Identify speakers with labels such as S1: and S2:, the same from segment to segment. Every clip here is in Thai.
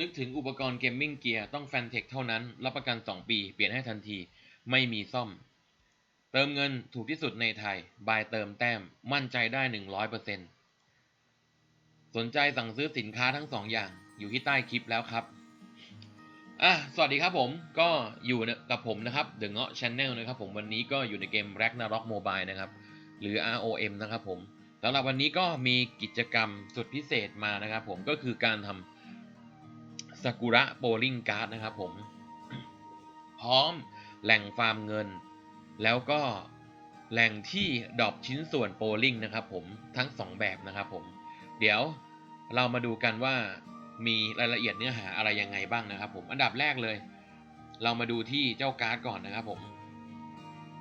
S1: นึกถึงอุปกรณ์เกมมิ่งเกียร์ต้องแฟนเทคเท่านั้น รับประกัน 2 ปี เปลี่ยนให้ทันที ไม่มีซ่อม เติมเงินถูกที่สุดในไทย บายเติมแต้ม มั่นใจได้ 100%สนใจสั่งซื้อสินค้าทั้ง 2 อย่าง อยู่ที่ใต้คลิปแล้วครับ อะ สวัสดีครับผม ก็อยู่กับผมนะครับ The Ŋaut Channel นะครับผม วันนี้ก็อยู่ในเกม Ragnarok Mobile นะครับ หรือ ROM นะครับผมสำหรับวันนี้ก็มีกิจกรรมสุดพิเศษมานะครับผม ก็คือการทำ ซากุระโบลิ่งการ์ดนะครับผมพร้อมแหล่งฟาร์มเงิน แล้วก็แหล่งที่ดรอปชิ้นส่วนโปลิงนะครับผมทั้ง 2 แบบนะครับผม เดี๋ยวเรามาดูกันว่ามีรายละเอียดเนื้อหาอะไรยังไงบ้างนะครับผมอันดับแรกเลย เรามาดูที่เจ้าการ์ดก่อนนะครับผม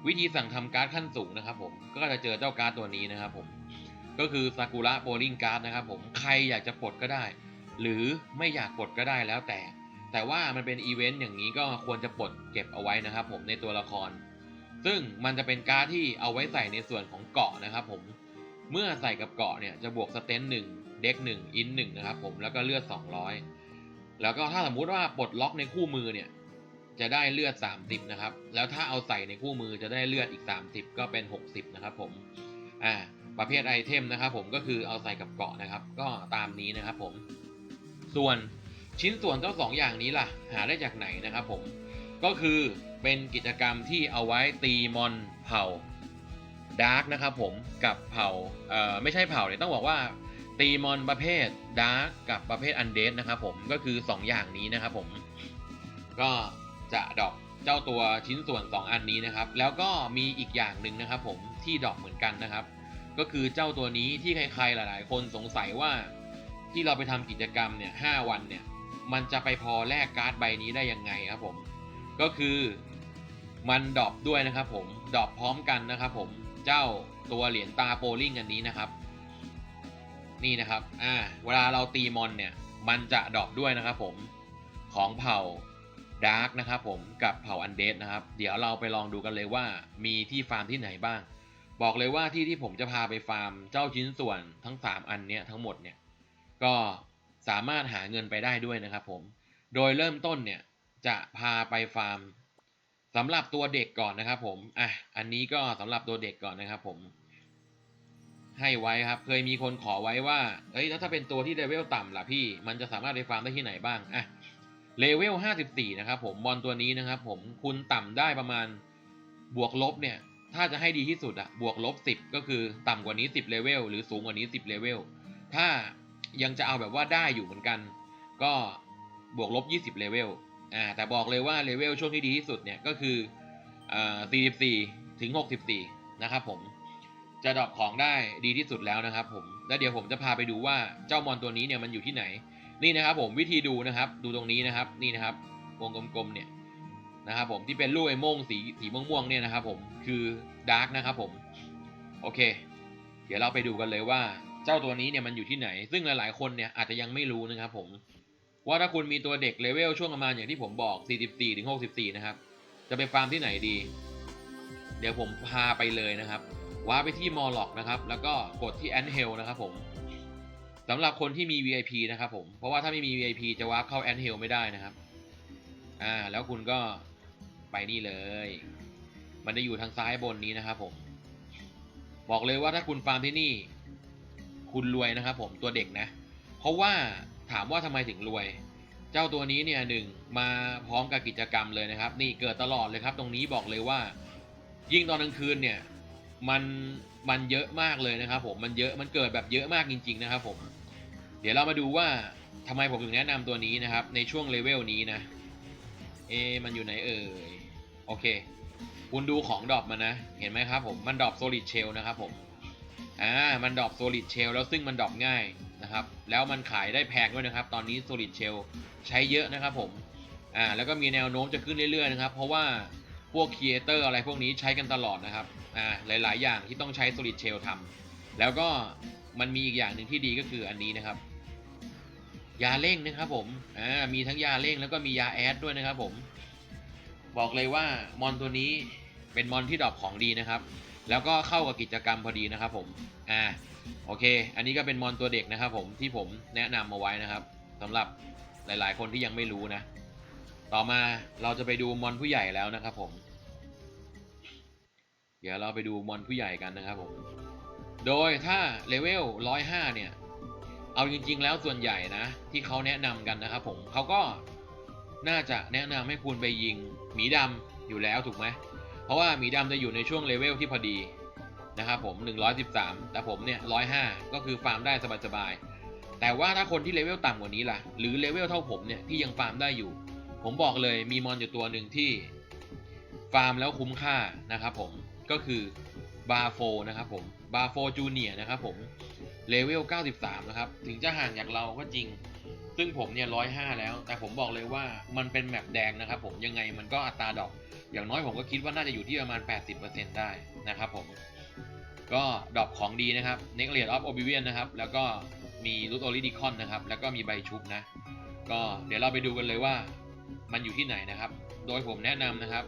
S1: วิธีสั่งทำการ์ดขั้นสูงนะครับผมก็จะเจอเจ้าการ์ดตัวนี้นะครับผมก็คือซากุระโบลิงการ์ดนะครับผมใครอยากจะปลดก็ได้ หรือไม่อยากปลดก็ได้แล้วแต่ แต่ว่ามันเป็นอีเวนต์อย่างนี้ก็ควรจะปลดเก็บเอาไว้นะครับผมในตัวละคร ซึ่งมันจะเป็นการ์ดที่เอาไว้ใส่ในส่วนของเกาะนะครับผมเมื่อใส่กับเกาะเนี่ยจะบวกสเตนหนึ่งเด็กหนึ่งอินหนึ่งนะครับผมแล้วก็เลือด 200 แล้วก็ถ้าสมมุติว่าปลดล็อกในคู่มือเนี่ยจะได้เลือด 30นะครับแล้วถ้าเอาใส่ในคู่มือจะได้เลือดอีก 30 ก็เป็น 60นะครับผมอ่าประเภทไอเทมนะครับผมก็คือเอาใส่กับเกาะนะครับ ก็ตามนี้นะครับผม ส่วนชิ้นส่วนเจ้าสองอย่างนี้ล่ะ หาได้จากไหนนะครับผม ก็คือเป็นกิจกรรมที่เอาไว้ตีมอนเผ่าดาร์กนะครับผมกับเผ่าเอ่อไม่ใช่เผ่าเนี่ยต้องบอกว่าตีมอนประเภทดาร์กกับประเภทอันเดสนะครับผมก็คือ 2 อย่างนี้นะครับผม ก็จะดอกเจ้าตัวชิ้นส่วน 2 อันนี้นะครับ แล้วก็มีอีกอย่างหนึ่งนะครับผมที่ดอกเหมือนกันนะครับ ก็คือเจ้าตัวนี้ที่ใครๆหลาย ๆ คนสงสัยว่า ที่เราไปทำกิจกรรมเนี่ยหวันเนี่ยมันจะไปพอแลกการ์ดใบนี้ได้ยังไงครับผม ก็คือมันดรอปด้วยนะครับผมดรอปพร้อมกันนะครับผมเจ้าตัวเหรียญตาโปลิงอันนี้นะครับ นี่นะครับอ่าเวลาเราตีมอนเนี่ยมันจะดรอปด้วยนะครับผมของเผ่าดาร์กนะครับผมกับเผ่าอันเดสนะครับ เดี๋ยวเราไปลองดูกันเลยว่ามีที่ฟาร์มที่ไหนบ้าง บอกเลยว่าที่ที่ผมจะพาไปฟาร์มเจ้าชิ้นส่วนทั้ง 3 อันเนี้ยทั้งหมดเนี่ย ก็สามารถหาเงินไปได้ด้วยนะครับผม โดยเริ่มต้นเนี่ยจะพาไปฟาร์มสำหรับตัวเด็กก่อนนะครับผม อะ อันนี้ก็สำหรับตัวเด็กก่อนนะครับผม ให้ไว้ครับ เคยมีคนขอไว้ว่า เอ้ย แล้วถ้าเป็นตัวที่เลเวลต่ำล่ะพี่ มันจะสามารถไปฟาร์มได้ที่ไหนบ้าง อะ เลเวล 54 นะครับผม บอลตัวนี้นะครับผม คุณต่ำได้ประมาณบวกลบเนี่ย ถ้าจะให้ดีที่สุดอะบวกลบ 10 ก็คือต่ำกว่านี้ 10 เลเวล หรือสูงกว่านี้ 10 เลเวล ถ้า ยังจะเอาแบบว่าได้อยู่เหมือนกัน ก็บวกลบ 20เลเวลอ่าแต่บอกเลยว่าเลเวลช่วงที่ดีที่สุดเนี่ยก็คืออ่า44 ถึง 64 นะครับผมจะดรอปของได้ดีที่สุดแล้วนะครับผมแล้วเดี๋ยวผมจะพาไปดูว่าเจ้ามอนตัวนี้เนี่ยมันอยู่ที่ไหน นี่นะครับผมวิธีดูนะครับดูตรงนี้นะครับนี่นะครับวงกลมๆเนี่ยนะครับผมที่เป็นลูกไอ้โม่งสีสีม่วงๆเนี่ยนะครับผมคือดาร์กนะครับผมโอเค เดี๋ยวเราไปดูกันเลยว่า เจ้าตัวนี้เนี่ยมันอยู่ที่ไหน ซึ่งหลายๆ คนเนี่ยอาจจะยังไม่รู้นะครับผมว่าถ้าคุณมีตัวเด็กเลเวลช่วงประมาณอย่างที่ผมบอก 44ถึง64 นะครับ จะไปฟาร์มที่ไหนดี เดี๋ยวผมพาไปเลยนะครับว้าไปที่มอลล็อกนะครับ แล้วก็กดที่แอนเฮลนะครับผมสำหรับคนที่มี VIP นะครับผม เพราะว่าถ้าไม่มี VIP จะวาเข้าแอนเฮลไม่ได้นะครับ อ่า แล้วคุณก็ไปนี่เลย มันจะอยู่ทางซ้ายบนนี้นะครับผม บอกเลยว่าถ้าคุณฟาร์มที่นี่ คุณรวยนะครับผมตัวเด็กนะ เพราะว่าถามว่าทำไมถึงรวย เจ้าตัวนี้เนี่ยหนึ่งมาพร้อมกับกิจกรรมเลยนะครับ นี่เกิดตลอดเลยครับ ตรงนี้บอกเลยว่า ยิ่งตอนกลางคืนเนี่ยมันมันเยอะมากเลยนะครับ ผมมันเยอะมันเกิดแบบเยอะมากจริง ๆ นะครับ ผม เดี๋ยวเรามาดูว่าทำไมผมถึงแนะนำตัวนี้นะครับ ในช่วงเลเวลนี้นะ เอ มันอยู่ไหนเอ่ยโอเค คุณดูของดรอปมานะ เห็นไหมครับผมมันดรอปโซลิดเชลนะครับผม อ่ามันดรอปโซลิดเชลแล้วซึ่งมันดรอปง่ายนะครับ แล้วมันขายได้แพงด้วยนะครับ ตอนนี้โซลิดเชลใช้เยอะนะครับผมอ่าแล้วก็มีแนวโน้มจะขึ้นเรื่อยๆนะครับ เพราะว่าพวกครีเอเตอร์อะไรพวกนี้ใช้กันตลอดนะครับอ่าหลายๆ อย่างที่ต้องใช้โซลิดเชลทำแล้วก็มันมีอีกอย่างหนึ่งที่ดีก็คืออันนี้นะครับ ยาเร่งนะครับผมอ่ามีทั้งยาเร่งแล้วก็มียาแอดด้วยนะครับผม บอกเลยว่ามอนตัวนี้เป็นมอนที่ดรอปของดีนะครับ แล้วก็เข้ากับกิจกรรมพอดีนะครับผมอ่าโอเค อันนี้ก็เป็นมอนตัวเด็กนะครับผมที่ผมแนะนำมาไว้นะครับสำหรับหลาย ๆ คนที่ยังไม่รู้นะ ต่อมาเราจะไปดูมอนผู้ใหญ่แล้วนะครับผม เดี๋ยวเราไปดูมอนผู้ใหญ่กันนะครับผม โดยถ้าเลเวล105 เนี่ย เอาจริง ๆ แล้วส่วนใหญ่นะ ที่เขาแนะนำกันนะครับผมเขาก็น่าจะแนะนำให้คุณไปยิงหมีดำอยู่แล้วถูกไหม เพราะว่าหมีดำจะอยู่ในช่วงเลเวลที่พอดีนะครับผม 113 แต่ผมเนี่ย 105 ก็คือฟาร์มได้สบายๆ แต่ว่าถ้าคนที่เลเวลต่ำกว่านี้ล่ะ หรือเลเวลเท่าผมเนี่ยที่ยังฟาร์มได้อยู่ ผมบอกเลยมีมอนอยู่ตัวหนึ่งที่ฟาร์มแล้วคุ้มค่านะครับผม ก็คือบาโฟนะครับผม บาโฟจูเนียนะครับผม เลเวล 93 นะครับ ถึงจะห่างจากเราก็จริง ซึ่งผมเนี่ย 105 แล้ว แต่ผมบอกเลยว่ามันเป็นแมปแดงนะครับผม ยังไงมันก็อัตราดอก อย่างน้อยผมก็คิดว่าน่าจะอยู่ที่ประมาณ 80%ได้นะครับผม ก็ดอกของดีนะครับ n e c l a t e of Oblivion นะครับ แล้วก็มีรูทโอลิดิคอนนะครับ แล้วก็มีใบชุบนะ ก็เดี๋ยวเราไปดูกันเลยว่ามันอยู่ที่ไหนนะครับ โดยผมแนะนำนะครับ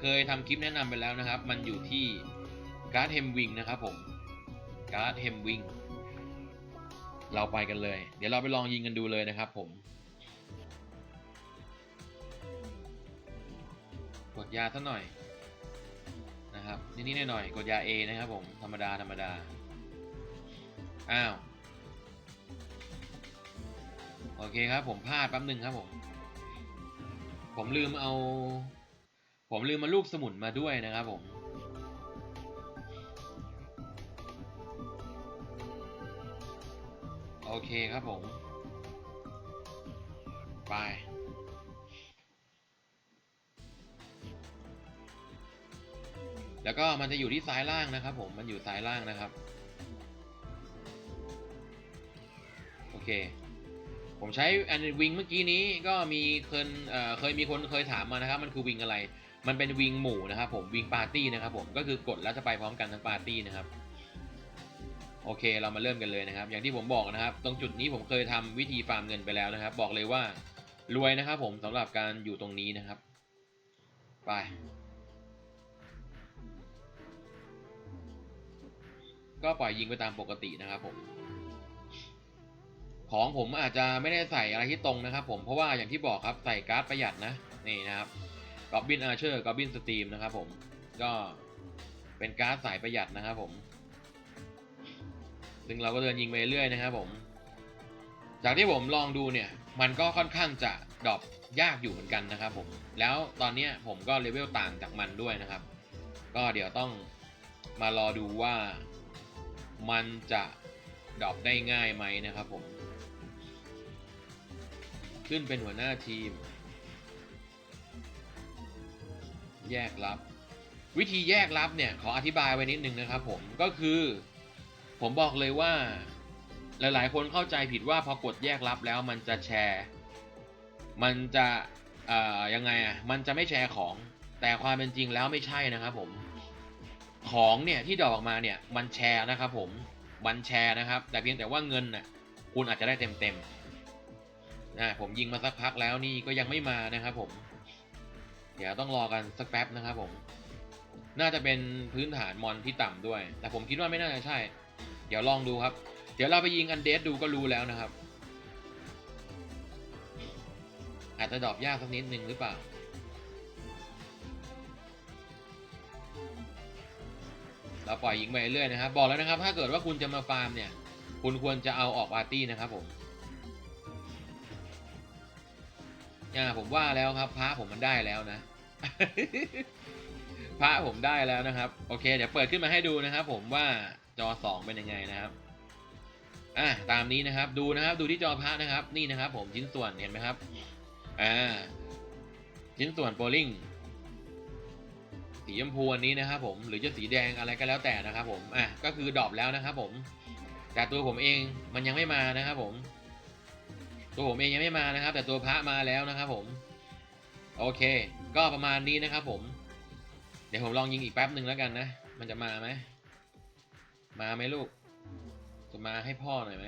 S1: เคยทำคลิปแนะนำไปแล้วนะครับ มันอยู่ที่การ์ดเฮมวิงนะครับผมการ์ดเฮมวิงเราไปกันเลย เดี๋ยวเราไปลองยิงกันดูเลยนะครับผม กดยาซะหน่อยนะครับนิดๆหน่อยๆกดยา A นะครับผมธรรมดาธรรมดาอ้าวโอเคครับผมพลาดแป๊บหนึ่งครับผม ผมลืมเอา ผมลืมมาลูกสมุนมาด้วยนะครับผมโอเคครับผม ไป แล้วก็มันจะอยู่ที่ซ้ายล่างนะครับ ผมมันอยู่ซ้ายล่างนะครับ โอเค ผมใช้อันวิงเมื่อกี้นี้ก็มีคนเเคยมีคนเคยถามมานะครับ มันคือวิงอะไร มันเป็นวิงหมู่นะครับ ผมวิงปาร์ตี้นะครับผมก็คือกดแล้วจะไปพร้อมกันทั้งปาร์ตี้นะครับโอเค เรามาเริ่มกันเลยนะครับ อย่างที่ผมบอกนะครับ ตรงจุดนี้ผมเคยทำวิธีฟาร์มเงินไปแล้วนะครับ บอกเลยว่ารวยนะครับ ผมสำหรับการอยู่ตรงนี้นะครับ ไป ก็ปล่อยยิงไปตามปกตินะครับผม ของผมอาจจะไม่ได้ใส่อะไรที่ตรงนะครับ ผมเพราะว่าอย่างที่บอกครับใส่การ์ดประหยัดนะนี่นะครับกอบบินอาร์เชอร์กอบบินสตรีมนะครับผมก็เป็นการ์ดสายประหยัดนะครับผม ซึ่งเราก็เดินยิงไปเรื่อยนะครับผม จากที่ผมลองดูเนี่ย มันก็ค่อนข้างจะดรอปยากอยู่เหมือนกันนะครับผม แล้วตอนนี้ผมก็เลเวลต่างจากมันด้วยนะครับ ก็เดี๋ยวต้องมารอดูว่า มันจะดรอปได้ง่ายไหมนะครับผม ขึ้นเป็นหัวหน้าทีม แยกลับ วิธีแยกลับเนี่ยขออธิบายไว้นิดนึงนะครับผมก็คือ ผมบอกเลยว่าหลาย ๆ คนเข้าใจผิดว่าพอกดแยกลับแล้วมันจะแชร์ มันจะเอ่อยังไงอะมันจะไม่แชร์ของแต่ความเป็นจริงแล้วไม่ใช่นะครับผม ของเนี่ยที่ดอกออกมาเนี่ยมันแชร์นะครับผมมันแชร์นะครับ แต่เพียงแต่ว่าเงินน่ะคุณอาจจะได้เต็มเต็มนะผมยิงมาสักพักแล้วนี่ก็ยังไม่มานะครับผม เดี๋ยวต้องรอกันสักแป๊บนะครับผม น่าจะเป็นพื้นฐานมอนที่ต่ำด้วย แต่ผมคิดว่าไม่น่าจะใช่ เดี๋ยวลองดูครับ เดี๋ยวเราไปยิงอันเดสดูก็รู้แล้วนะครับ อาจจะดรอปยากสักนิดนึงหรือเปล่า เราปล่อยยิงไปเรื่อยนะครับ บอกแล้วนะครับ ถ้าเกิดว่าคุณจะมาฟาร์มเนี่ย คุณควรจะเอาออกปาร์ตี้นะครับผมอ่าผมว่าแล้วครับพระผมมันได้แล้วนะ พระผมได้แล้วนะครับ โอเค เดี๋ยวเปิดขึ้นมาให้ดูนะครับ ผมว่าจอสองเป็นยังไงนะครับอ่าตามนี้นะครับดูนะครับดูที่จอพระนะครับ นี่นะครับ ผมชิ้นส่วนเห็นไหมครับอ่าชิ้นส่วนโปลิง สีชมพูอันนี้นะครับผมหรือจะสีแดงอะไรก็แล้วแต่นะครับผมอะก็คือดรอปแล้วนะครับผมแต่ตัวผมเองมันยังไม่มานะครับผม ตัวผมเองยังไม่มานะครับ แต่ตัวพระมาแล้วนะครับผม โอเค ก็ประมาณนี้นะครับผม เดี๋ยวผมลองยิงอีกแป๊บหนึ่งแล้วกันนะ มันจะมาไหมมาไหมลูก จะมาให้พ่อหน่อยไหม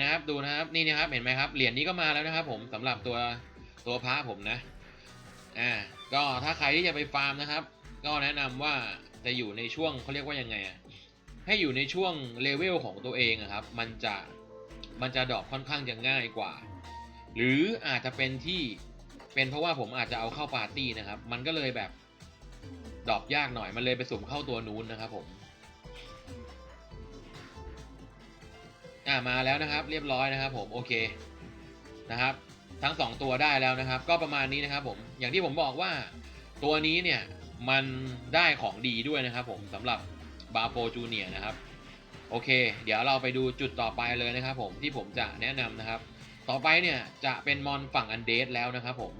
S1: นะครับดูนะครับนี่นะครับเห็นไหมครับเหรียญนี้ก็มาแล้วนะครับ ผมสำหรับตัวตัวพระผมนะอ่าก็ถ้าใครที่จะไปฟาร์มนะครับ ก็แนะนำว่าจะอยู่ในช่วงเขาเรียกว่ายังไงอะให้อยู่ในช่วงเลเวลของตัวเองอะครับ มันจะมันจะดอปค่อนข้างจะง่ายกว่า หรืออาจจะเป็นที่เป็นเพราะว่าผมอาจจะเอาเข้าปาร์ตี้นะครับ มันก็เลยแบบดอปยากหน่อยมันเลยไปสุ่มเข้าตัวนู้นนะครับผม อ่ามาแล้วนะครับ เรียบร้อยนะครับผมโอเคนะครับ ทั้งสองตัวได้แล้วนะครับ ก็ประมาณนี้นะครับผมอย่างที่ผมบอกว่าตัวนี้เนี่ยมันได้ของดีด้วยนะครับ ผมสำหรับบาโฟจูเนียนะครับโอเค เดี๋ยวเราไปดูจุดต่อไปเลยนะครับ ผมที่ผมจะแนะนำนะครับ ต่อไปเนี่ยจะเป็นมอนฝั่งอันเดสแล้วนะครับ ผม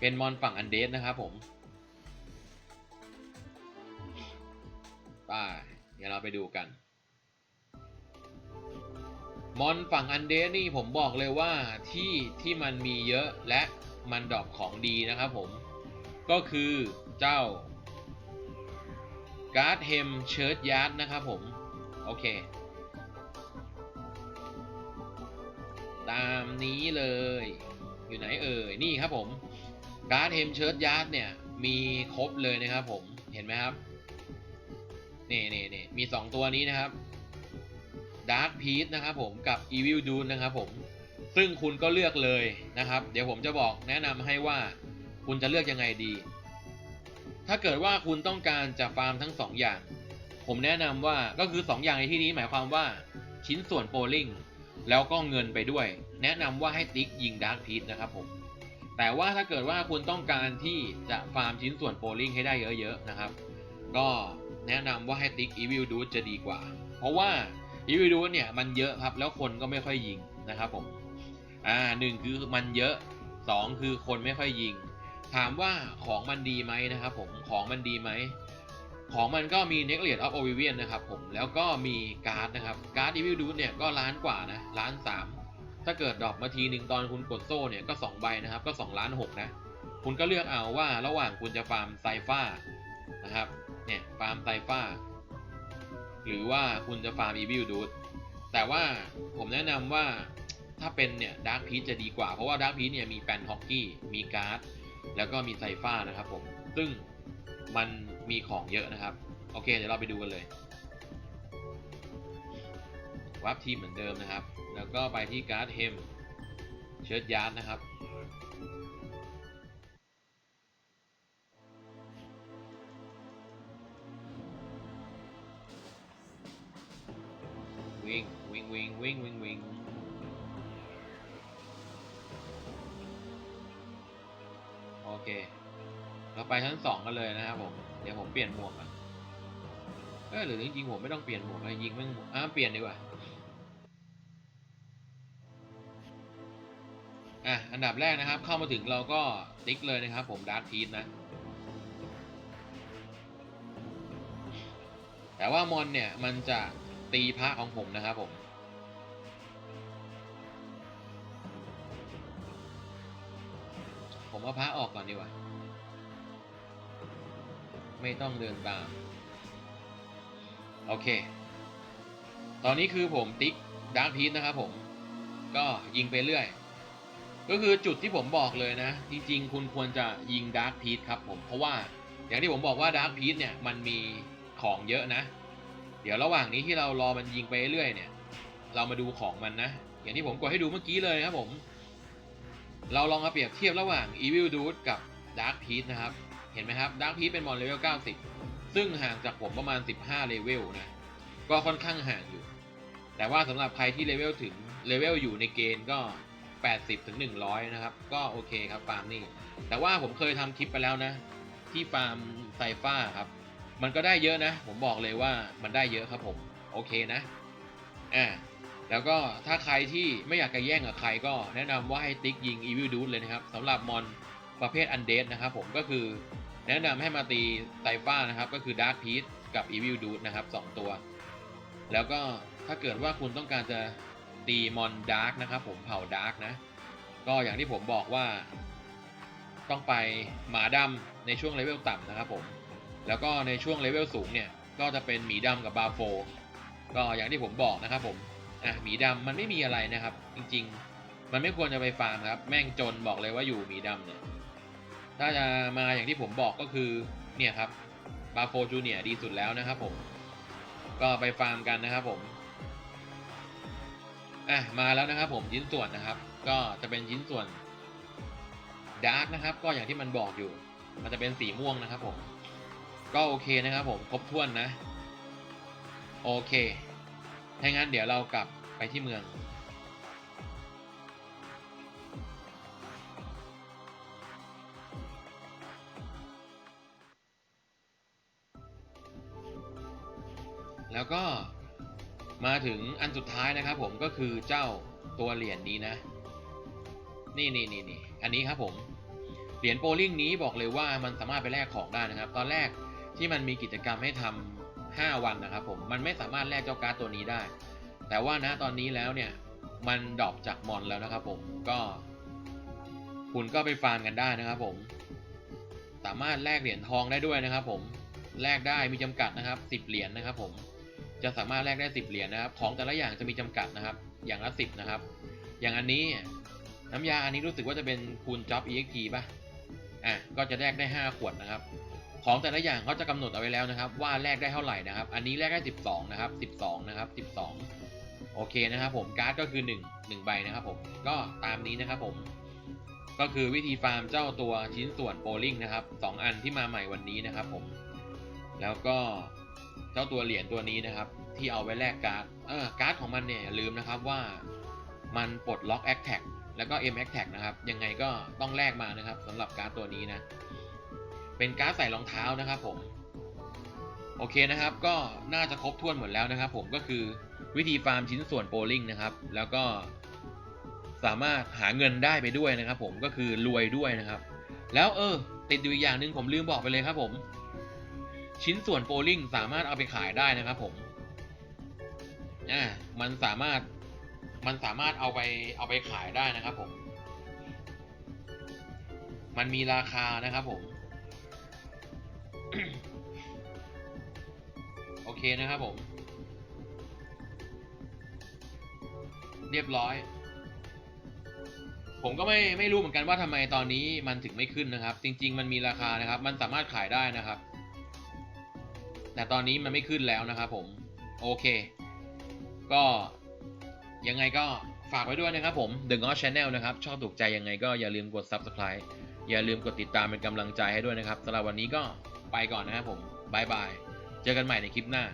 S1: เป็นมอนฝั่งอันเดสนะครับผมไป้าเดี๋ยวเราไปดูกัน มอนฝั่งอันเดสนี่ผมบอกเลยว่าที่ที่มันมีเยอะและมันดรอปของดีนะครับผม ก็คือเจ้าการ์ดเฮมเชิร์ตยาร์ดนะครับผม โอเค ตามนี้เลย อยู่ไหนเอ่ย นี่ครับผมการ์ดเฮมเชิร์ตยาร์ดเนี่ย มีครบเลยนะครับผม เห็นไหมครับ นี่นี่นี่มี 2 ตัวนี้นะครับ Dark p e a c นะครับผมกับ Evil Dune นะครับผมซึ่งคุณก็เลือกเลยนะครับ เดี๋ยวผมจะบอกแนะนำให้ว่าคุณจะเลือกยังไงดี ถ้าเกิดว่าคุณต้องการจะฟาร์มทั้ง 2 อย่าง ผมแนะนำว่าก็คือ 2 อย่างในที่นี้หมายความว่าชิ้นส่วนโปลิงแล้วก็เงินไปด้วย แนะนำว่าให้ติ๊กยิง Dark Peach นะครับผมแต่ว่าถ้าเกิดว่าคุณต้องการที่จะฟาร์มชิ้นส่วนโปลิงให้ได้เยอะๆนะครับ ก็แนะนำว่าให้ติ๊ก Evil Dude จะดีกว่า เพราะว่า Evil Dude เนี่ยมันเยอะครับแล้วคนก็ไม่ค่อยยิงนะครับผมอ่าหนึ่งคือมันเยอะสองคือคนไม่ค่อยยิง ถามว่าของมันดีไหมนะครับผมของมันดีไหมของมันก็มี Necklace of Oblivion นะครับผมแล้วก็มีการ์ดนะครับการ์ด Evil Dude เนี่ยก็ล้านกว่านะล้านสามถ้าเกิดดรอปมาทีหนึ่งตอนคุณกดโซ่เนี่ยก็2ใบนะครับก็2ล้าน6นะคุณก็เลือกเอาว่าระหว่างคุณจะฟาร์มไซฟ้านะครับเนี่ยฟาร์มไซฟ้า หรือว่าคุณจะฟาร์มอีวิลดูดแต่ว่าผมแนะนำว่าถ้าเป็นเนี่ยดาร์คพีชจะดีกว่า เพราะว่าดาร์คพีชเนี่ยมีแปนฮอกกี้มีการ์ดแล้วก็มีไซฟ้านะครับผม ซึ่งมันมีของเยอะนะครับ โอเค เดี๋ยวเราไปดูกันเลยวับทีมเหมือนเดิมนะครับ แล้วก็ไปที่การ์ดเฮมเชิร์ตยาร์ดนะครับ วิ่งวิ่งวิ่งวิ่งวิ่งวิ่งโอเค เราไปชั้นสองกันเลยนะครับผม เดี๋ยวผมเปลี่ยนหมวกก่อนเออหรือจริงๆผมไม่ต้องเปลี่ยนหมวกเลยยิงแม่งอะเปลี่ยนดีกว่าอะอันดับแรกนะครับ เข้ามาถึงเราก็ติ๊กเลยนะครับผมดาร์ p พี e นะ แต่ว่ามอนเนี่ยมันจะ ตีพระของผมนะครับผมผมเอาพระออกก่อนดีกว่า ไม่ต้องเดินตาม โอเค ตอนนี้คือผมติ๊กดาร์พี e นะครับผม ก็ยิงไปเรื่อย ก็คือจุดที่ผมบอกเลยนะ จริงๆ คุณควรจะยิงดาร์พี e ครับผม เพราะว่าอย่างที่ผมบอกว่าดาร์พี e เนี่ยมันมีของเยอะนะ เดี๋ยวระหว่างนี้ที่เรารอมันยิงไปเรื่อยเนี่ย เรามาดูของมันนะ อย่างที่ผมกดให้ดูเมื่อกี้เลยนะครับผม เราลองมาเปรียบเทียบระหว่าง Evil Dude กับ Dark p e a c นะครับ เห็นไหมครับ Dark p e a c เป็นมอนเลเวล 90 ซึ่งห่างจากผมประมาณ 15 เลเวลนะ ก็ค่อนข้างห่างอยู่ แต่ว่าสำหรับใครที่เลเวลถึงเลเวลอยู่ในเกณฑ์ก็ 80ถึง100 นะครับ ก็โอเคครับฟาร์มนี่ แต่ว่าผมเคยทำคลิปไปแล้วนะ ที่ฟาร์มไซฟ้าครับ มันก็ได้เยอะนะ ผมบอกเลยว่ามันได้เยอะครับผมโอเคนะอ่าแล้วก็ถ้าใครที่ไม่อยากจะแย่งกับใครก็แนะนำว่าให้ติ๊กยิง Evil Dude เลยนะครับสำหรับมอนประเภท Undead นะครับผมก็คือแนะนำให้มาตีไซฟ้านะครับ ก็คือ Dark Peach กับ Evil Dude นะครับ 2 ตัว แล้วก็ถ้าเกิดว่าคุณต้องการจะตีมอนดาร์กนะครับผมเผ่าดาร์กนะ ก็อย่างที่ผมบอกว่า ต้องไปหมาดำในช่วงเลเวลต่ำนะครับผม แล้วก็ในช่วงเลเวลสูงเนี่ย ก็จะเป็นหมีดำกับบาโฟ ก็อย่างที่ผมบอกนะครับผม อะหมีดำมันไม่มีอะไรนะครับ จริงๆ มันไม่ควรจะไปฟาร์มครับ แม่งจนบอกเลยว่าอยู่หมีดำเนี่ย ถ้าจะมาอย่างที่ผมบอกก็คือ เนี่ยครับ บาโฟจูเนียดีสุดแล้วนะครับผม ก็ไปฟาร์มกันนะครับผม อะมาแล้วนะครับผมชิ้นส่วนนะครับ ก็จะเป็นชิ้นส่วนดาร์กนะครับ ก็อย่างที่มันบอกอยู่ มันจะเป็นสีม่วงนะครับผม ก็โอเคนะครับผมครบถ้วนนะ โอเคถ้างั้นเดี๋ยวเรากลับไปที่เมือง แล้วก็มาถึงอันสุดท้ายนะครับผมก็คือเจ้าตัวเหรียญนี้นะ นี่นี่นี่นี่อันนี้ครับผม เหรียญโปลิงนี้บอกเลยว่ามันสามารถไปแลกของได้นะครับ ตอนแรก ที่มันมีกิจกรรมให้ทำ5วันนะครับผมมันไม่สามารถแลกเจ้าการ์ดตัวนี้ได้ แต่ว่านะตอนนี้แล้วเนี่ยมันดรอปจากมอนแล้วนะครับผมก็ คุณก็ไปฟาร์มกันได้นะครับผม สามารถแลกเหรียญทองได้ด้วยนะครับ ผมแลกได้มีจำกัดนะครับ 10 เหรียญนะครับ ผมจะสามารถแลกได้ 10 เหรียญนะครับ ของแต่ละอย่างจะมีจำกัดนะครับ อย่างละ 10 นะครับ อย่างอันนี้น้ำยาอันนี้รู้สึกว่าจะเป็นคูณจ็อบ EXP ป่ะอะก็จะแลกได้ 5 ขวดนะครับ ของแต่ละอย่างเขาจะกำหนดเอาไว้แล้วนะครับ ว่าแลกได้เท่าไหร่นะครับ อันนี้แลกได้ 12 นะครับ 12 นะครับ 12 โอเคนะครับผมการ์ดก็คือ 1 1 ใบนะครับผมก็ตามนี้นะครับผมก็คือวิธีฟาร์มเจ้าตัวชิ้นส่วนโปลิงนะครับ 2 อันที่มาใหม่วันนี้นะครับผมแล้วก็เจ้าตัวเหรียญตัวนี้นะครับ ที่เอาไว้แลกการ์ดเออการ์ดของมันเนี่ยลืมนะครับว่ามันปลดล็อก a c t a g แล้วก็ M a c t a g นะครับ ยังไงก็ต้องแลกมานะครับสำหรับการ์ดตัวนี้นะ เป็นการ์ดใส่รองเท้านะครับผม โอเคนะครับ ก็น่าจะครบถ้วนหมดแล้วนะครับ ผมก็คือวิธีฟาร์มชิ้นส่วนโปลิงนะครับ แล้วก็สามารถหาเงินได้ไปด้วยนะครับ ผมก็คือรวยด้วยนะครับ แล้วเออ ติดอยู่อีกอย่างหนึ่งผมลืมบอกไปเลยครับผม ชิ้นส่วนโปลิงสามารถเอาไปขายได้นะครับ ผมอ่ามันสามารถมันสามารถเอาไปเอาไปขายได้นะครับผม มันมีราคานะครับผม โอเคนะครับผม เรียบร้อย ผมก็ไม่ไม่รู้เหมือนกันว่าทำไมตอนนี้มันถึงไม่ขึ้นนะครับ จริง ๆ มันมีราคานะครับ มันสามารถขายได้นะครับ แต่ตอนนี้มันไม่ขึ้นแล้วนะครับผม โอเค ก็ยังไงก็ฝากไว้ด้วยนะครับผม The g o d Channel นะครับ ชอบถูกใจยังไงก็อย่าลืมกด Subscribe อย่าลืมกดติดตามเป็นกำลังใจให้ด้วยนะครับสำหรับวันนี้ก็ ไปก่อนนะครับผมบายบาย เจอกันใหม่ในคลิปหน้า